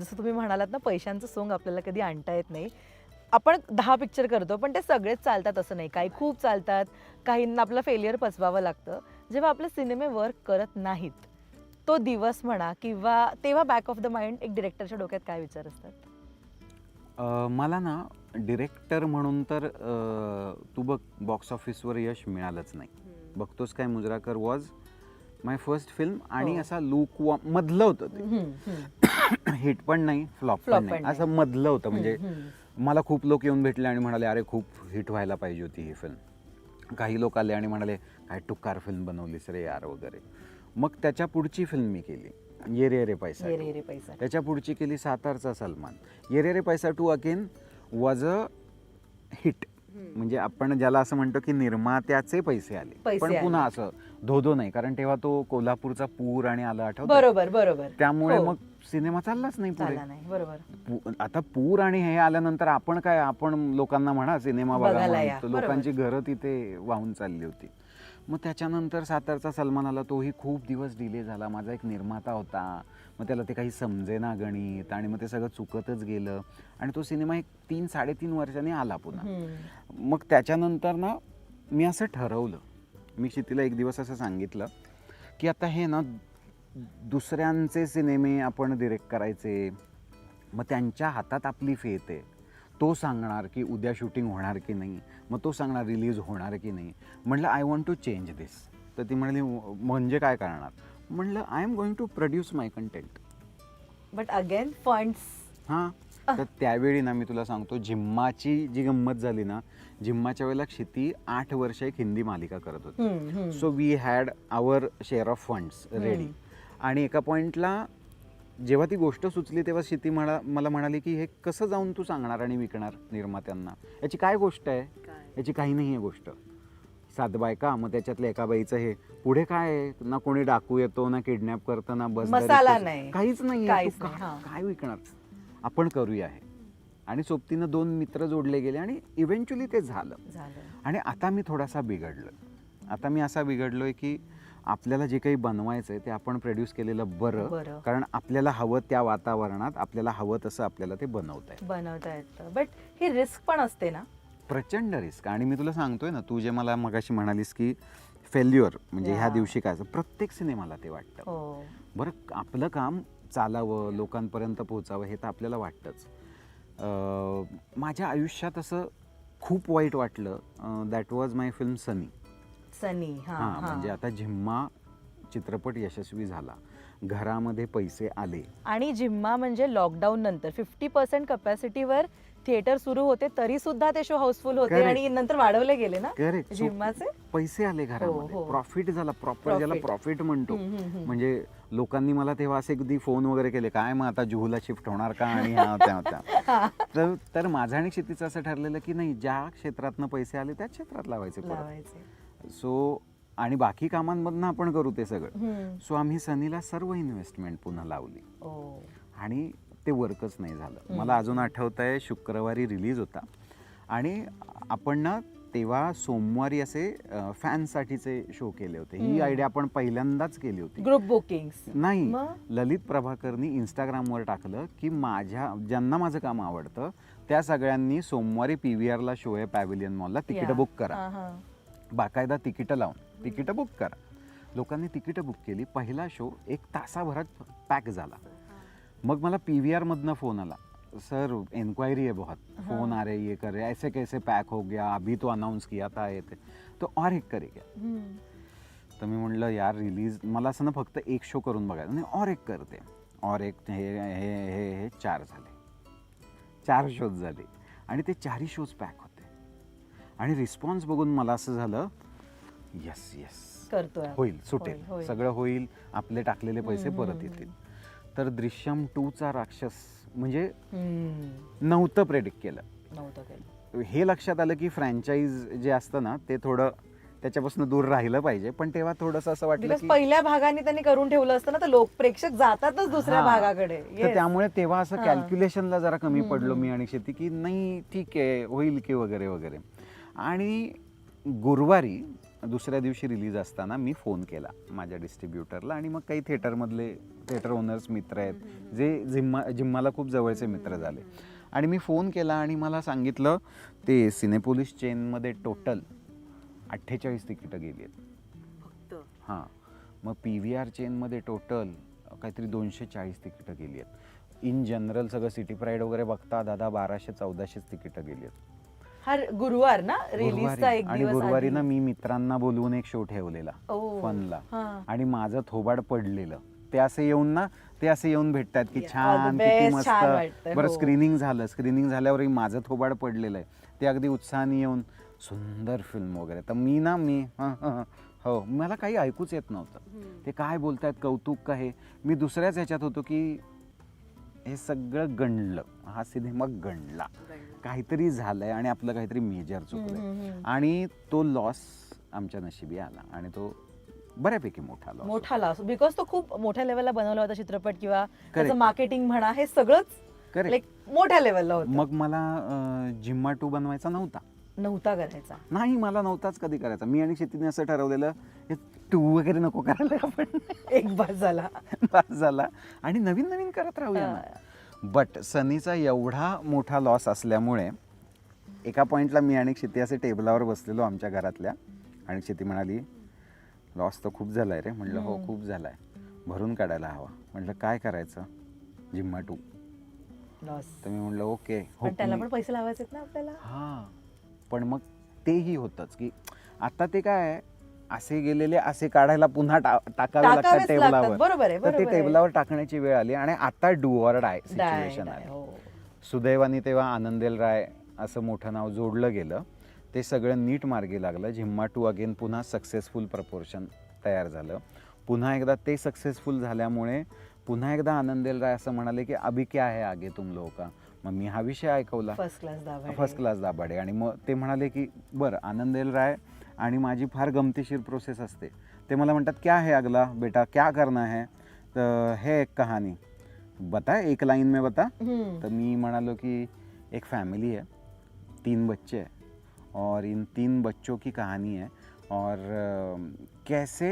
जसं तुम्ही म्हणालात ना पैशांचं सोंग आपल्याला कधी आणता येत नाही. आपण दहा पिक्चर करतो पण ते सगळेच चालतात असं नाही. काही खूप चालतात काहींना आपलं फेलियर पचवावं लागतं. जेव्हा आपले सिनेमे वर्क करत नाहीत तो दिवस म्हणा किंवा तेव्हा बॅक ऑफ द माइंड एक डिरेक्टरच्या डोक्यात काय विचार असतात? मला ना डिरेक्टर म्हणून तर तू बघ बॉक्स ऑफिसवर यश मिळालंच नाही. बघतोस काय मुजराकर वॉज माय फर्स्ट फिल्म आणि हो. असा लूक मधलं होतं ते. हिट पण नाही फ्लॉप पण नाही. असं मधलं होतं म्हणजे. मला खूप लोक येऊन भेटले आणि म्हणाले अरे खूप हिट व्हायला पाहिजे होती ही फिल्म काही लोक आले आणि म्हणाले काय टुकार फिल्म बनवलीस रे यार वगैरे मग त्याच्या पुढची फिल्म मी केली ये रे रे पैसा ये. रे पैसा त्याच्या पुढची केली सातारचा Salman Ye Re Re Paisa two again was a hit म्हणजे आपण ज्याला असं म्हणतो की निर्मात्याचे पैसे आले पण. पुन्हा असं धोधो नाही कारण तेव्हा तो कोल्हापूरचा पूर आणि आला आठवत? बरोबर बरोबर. त्यामुळे हो. मग सिनेमा चाललाच नाही पुढे. नाही बरोबर. पू- आता पूर आणि हे आल्यानंतर आपण काय आपण लोकांना म्हणा सिनेमा बघा बघायला म्हणून. या, तर बरोबर. लोकांची घरं तिथे वाहून चालली होती. मग त्याच्यानंतर सातारचा सलमान आला तोही खूप दिवस डिले झाला. माझा एक निर्माता होता. मग त्याला ते काही समजेना गणित आणि मग ते सगळं चुकतच गेलं. आणि तो सिनेमा एक तीन साडेतीन वर्षांनी आला पुन्हा. हम्म. मग त्याच्यानंतर ना मी असं ठरवलं मी शितीला एक दिवस असं सांगितलं की आता हे ना दुसऱ्यांचे सिनेमे आपण डिरेक्ट करायचे मग त्यांच्या हातात आपली फेत आहे. तो सांगणार की उद्या शूटिंग होणार की नाही मग तो सांगणार रिलीज होणार की नाही. म्हणलं I want to change this तर ती म्हणाली म्हणजे काय करणार? म्हणलं I am going to produce my content but again funds हां. तर त्यावेळी ना मी तुला सांगतो जिम्माची जी गंमत झाली ना जिम्माच्या वेळेला क्षिती आठ वर्ष एक हिंदी मालिका करत होती. So we had our share of funds ready आणि एका पॉईंटला जेव्हा ती गोष्ट सुचली तेव्हा क्षिती म्हणा मला म्हणाली की हे कसं जाऊन तू सांगणार आणि विकणार निर्मात्यांना? याची काय गोष्ट आहे? याची काही नाही आहे गोष्ट. सात बायका मग त्याच्यातल्या एका बाईचं हे पुढे काय आहे? ना कोणी डाकू येतो ना किडनॅप करतं ना बस. काहीच नाही. काय विकणार? आपण करूया हे. आणि सोबतीनं दोन मित्र जोडले गेले आणि इव्हेंच्युअली ते झालं. आणि आता मी थोडासा बिघडलो आता मी असा बिघडलोय की आपल्याला जे काही बनवायचं आहे ते आपण प्रोड्यूस केलेलं बरं. कारण आपल्याला हवं त्या वातावरणात आपल्याला हवं तसं आपल्याला ते बनवता येतं. बनवता येतं. बट ही रिस्क पण असते ना? प्रचंड रिस्क आणि मी तुला सांगतोय ना तू जे मला मगाशी म्हणालीस की फेल्युअर म्हणजे ह्या. दिवशी काय प्रत्येक सिनेमाला ते वाटतं. हो. बरं आपलं काम चालावं लोकांपर्यंत पोहोचावं हे तर आपल्याला वाटतंच. माझ्या आयुष्यात असं खूप वाईट वाटलं that was my film Sunny Sunny हा. म्हणजे आता झिम्मा चित्रपट यशस्वी झाला घरामध्ये पैसे आले. आणि जिम्मा म्हणजे लॉकडाऊन नंतर फिफ्टी पर्सेंट कपॅसिटीवर थिएटर सुरू होते तरी सुद्धा ते शो हाऊसफुल होते Correct. आणि नंतर वाढवले गेले ना? करेक्ट जिम्माचे पैसे आले घरामध्ये. हो. प्रॉफिट झाला प्रॉपर ज्याला Profit. प्रॉफिट म्हणतो. हम्म, हम्म, हम्म. म्हणजे लोकांनी मला तेव्हा असे कधी फोन वगैरे केले काय मग आता जुहूला शिफ्ट होणार का? आणि ह्या त्या त्या तर तर माझं आणि क्षितीचं असं ठरलेलं की नाही ज्या क्षेत्रातनं पैसे आले त्या क्षेत्रात लावायचे परत. लावायचे. सो आणि बाकी कामांमधनं आपण करू ते सगळं. हम्म. सो आम्ही सनीला सर्व इन्व्हेस्टमेंट पुन्हा लावली. ओ. आणि ते वर्कच नाही झालं. मला अजून आठवत आहे शुक्रवारी रिलीज होता. आणि आपण ना तेव्हा सोमवारी असे फॅनसाठीचे शो केले होते. ही. आयडिया आपण पहिल्यांदाच केली होती. ग्रुप बुकिंग्स नाही? ललित प्रभाकरनी इंस्टाग्रामवर टाकलं की माझ्या ज्यांना माझं काम आवडतं त्या सगळ्यांनी सोमवारी पी व्ही आरला शो आहे पॅव्हिलियन मॉलला तिकीट बुक करा. बाकायदा तिकीटं लावून तिकीटं बुक करा. लोकांनी तिकीटं बुक केली. पहिला शो एक तासाभरात पॅक झाला. मग मला पी व्ही आरमधनं फोन आला. सर इंक्वायरी है बहुत. फोन आ रहे ये कर रहे ऐसे कैसे पैक हो गया? अभी तो अनाउंस किया था ये ते. तो और एक करेगा तर मी म्हटलं यार रिलीज मला असं ना फक्त एक शो करून बघायचं. नाही और एक करते. और एक हे हे हे हे चार झाले. चार शोज झाले. आणि ते चारही शोज पॅक होते. आणि रिस्पॉन्स बघून मला असं झालं येस येस करतोय. होईल सुटेल. सगळं होईल. आपले टाकलेले पैसे परत येतील. तर दृश्यम टूचा राक्षस म्हणजे. नव्हतं प्रेडिक्ट केलं नव्हतं केलं हे लक्षात आलं की फ्रँचाईज जे असतं ना ते थोडं त्याच्यापासून दूर राहिलं पाहिजे पण तेव्हा थोडंसं असं वाटलं पहिल्या भागाने त्यांनी करून ठेवलं असतं ना तर लोक प्रेक्षक जातातच दुसऱ्या. भागाकडे तर. त्यामुळे तेव्हा असं. कॅल्क्युलेशनला जरा कमी पडलो. मी आणि शेती की नाही ठीक आहे होईल की वगैरे वगैरे आणि गुरुवारी दुसऱ्या दिवशी रिलीज असताना मी फोन केला माझ्या डिस्ट्रीब्युटरला आणि मग काही थिएटरमधले थिएटर ओनर्स मित्र आहेत जे जिम्मा जिम्माला खूप जवळचे मित्र झाले. आणि मी फोन केला आणि मला सांगितलं ते सिनेपोलिस चेनमध्ये टोटल अठ्ठेचाळीस तिकीटं गेली आहेत. हां. मग पी व्ही आर चेनमध्ये टोटल काहीतरी दोनशे चाळीस तिकीटं गेली आहेत. इन जनरल सगळं सिटी प्राईड वगैरे बघता दादा बाराशे चौदाशेच तिकीटं गेली आहेत. हा गुरुवार ना? गुरुवारी. रिलीजचा एक आणि दिवस गुरुवारी आधी. ना मी मित्रांना बोलवून एक शो ठेवलेला ओ. फनला हा. आणि माझं थोबाड पडलेलं. ते असे येऊन ना ते असे येऊन भेटतात की Yeah, all छान the किती best, छान मस्त वाटतंय, बरं हो. स्क्रीनिंग झालं. स्क्रीनिंग झाल्यावरही माझं थोबाड पडलेलं आहे. ते अगदी उत्साहाने येऊन सुंदर फिल्म वगैरे. तर मी ना मी हं, हं, हं, हो मला काही ऐकूच येत नव्हतं. ते काय बोलतायत कौतुक का हे? मी दुसऱ्याच ह्याच्यात होतो की हे सगळं गणलं हा सिनेमा गणला काहीतरी झालंय आणि आपलं काहीतरी मेजर चुकलंय. आणि तो लॉस आमच्या नशिबी आला आणि तो बऱ्यापैकी मोठा लॉस मोठा लॉस बिकॉज तो खूप मोठ्या लेवलला बनवला होता चित्रपट किंवा त्याचं. मार्केटिंग म्हणा हे सगळंच. लाईक मोठ्या लेवलला होतं. मग मला जिम्मा टू बनवायचा नव्हता. नव्हता करायचा. नाही मला नव्हताच कधी करायचा. मी आणि शेतीने असं ठरवलेलं हे टू वगैरे नको करायला आपण. एक बार झाला. पास झाला. आणि नवीन नवीन करत राहूया ना. बट सनीचा एवढा मोठा लॉस असल्यामुळे एका पॉईंटला मी आणि क्षिती असे टेबलावर बसलेलो आमच्या घरातल्या. आणि क्षिती म्हणाली लॉस तर खूप झालाय रे. म्हटलं हो. खूप झालाय. भरून काढायला हवा. म्हटलं काय करायचं? जिम्मा टू. लॉस तर मी म्हटलं ओके. त्याला पण पैसे लावायचे ना आपल्याला. हां. पण मग तेही होतंच की आता ते काय आहे, असे गेलेले असे काढायला पुन्हा टा- टाकावे लागतात टाकावेच लागतात. टेबलावर. बरोबर आहे, तर ते बरोबर आहे. टेबलावर टाकण्याची वेळ आली आणि आता do or die die- situation die, आली. हो. सुदैवाने तेव्हा आनंदेल राय असं मोठं नाव जोडलं गेलं. ते सगळं नीट मार्गी लागलं. झिम्मा टू अगेन पुन्हा सक्सेसफुल प्रपोर्शन तयार झालं. पुन्हा एकदा ते सक्सेसफुल झाल्यामुळे पुन्हा एकदा आनंदेल राय असं म्हणाले की अभी क्या है आगे तुम लोगों का? मग मी हा विषय ऐकवला. First class Dabhade. First class Dabhade. आणि मग ते म्हणाले की बरं आनंदेल राय आणि माझी फार गमतीशीर प्रोसेस असते. ते मला म्हणतात क्या है अगला बेटा? क्या करना है? तर हे एक कहाणी बता एक लाइन में बता. तर मी म्हणालो की एक फैमिली है तीन बच्चे हैं और इन तीन बच्चों की कहानी है और कैसे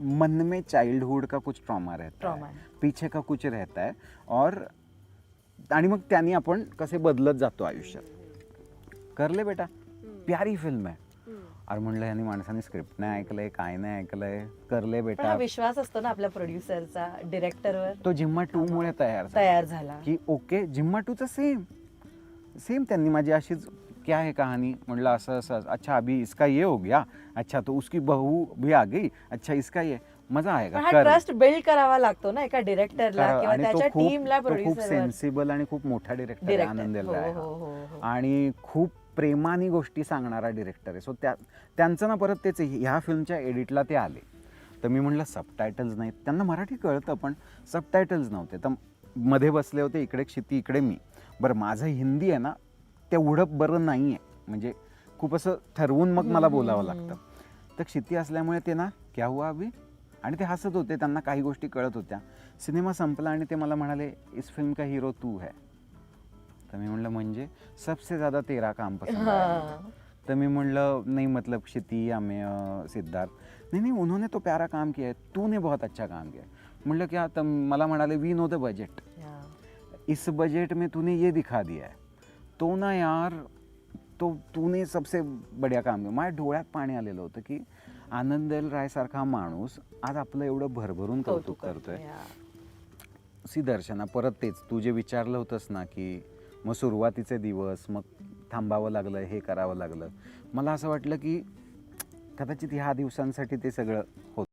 मन में चाइल्डहुड का कुछ ट्रॉमा रहता है है. पीछे का कुछ रहता है और आणि मग त्यांनी आपण कसे बदलत जातो आयुष्यात? करले बेटा प्यारी फिल्म आहे अरे म्हणलं यांनी माणसाने स्क्रिप्ट नाही ऐकलंय काय नाही ऐकलंय. करले पण हा बेटा. विश्वास असतो ना आपल्या प्रोड्युसरचा डिरेक्टरवर तो जिम्मा टू मुळे तयार झाला. तयार झाला. की ओके जिम्मा टूचं सेम सेम त्यांनी माझी अशीच क्या है कहानी? म्हणलं असं असं असं. अच्छा अभी इसका ये हो गया. अच्छा तो उसकी बहू भी आ गई. अच्छा इसका ये. मजा पण आएगा हा कर. ट्रस्ट बिल्ड करावा लागतो ना एका डिरेक्टरला किंवा आणि तो त्याच्या खूप टीमला तो खूप सेन्सिबल आणि खूप मोठा डिरेक्टर हो हा. हो हो. आणि खूप प्रेमाने गोष्टी सांगणारा डिरेक्टर आहे. सो त्या त्यांचं ना परत तेच ह्या फिल्मच्या एडिटला ते आले. तर मी म्हटलं सबटायटल्स नाहीत. त्यांना मराठी कळतं पण सबटायटल्स नव्हते. तर मध्ये बसले होते इकडे क्षिती इकडे मी. बरं माझं हिंदी आहे ना तेवढं बरं नाही आहे म्हणजे खूप असं ठरवून मग मला बोलावं लागतं. तर क्षिती असल्यामुळे ते ना क्या हुआ अभी? आणि ते हसत होते त्यांना काही गोष्टी कळत होत्या. सिनेमा संपला आणि ते मला म्हणाले इस फिल्म का हिरो तू है? तर मी म्हणलं म्हणजे सबसे ज़्यादा तेरा काम पसंद आया मुझे." हा. तर मी म्हणलं नहीं मतलब क्षिति अ, सिद्धार्थ नहीं नहीं उन्होंने तो प्यारा काम किया है तूने बहुत अच्छा काम किया म्हणलं क्या तर मला म्हणाले वी नो द बजेट. इस बजेट में तूने ये दिखा दिया है तो ना यार तो तूने सबसे बढिया काम केलं माझ्या डोळ्यात पाणी आलेलं होतं की आनंदेल रायसारखा माणूस आज आपलं एवढं भरभरून कौतुक करतोय. सी दर्शना परत तेच तू जे विचारलं होतंस ना की मग सुरुवातीचे दिवस मग थांबावं लागलं हे करावं लागलं. मला असं वाटलं की कदाचित ह्या दिवसांसाठी ते सगळं होतं.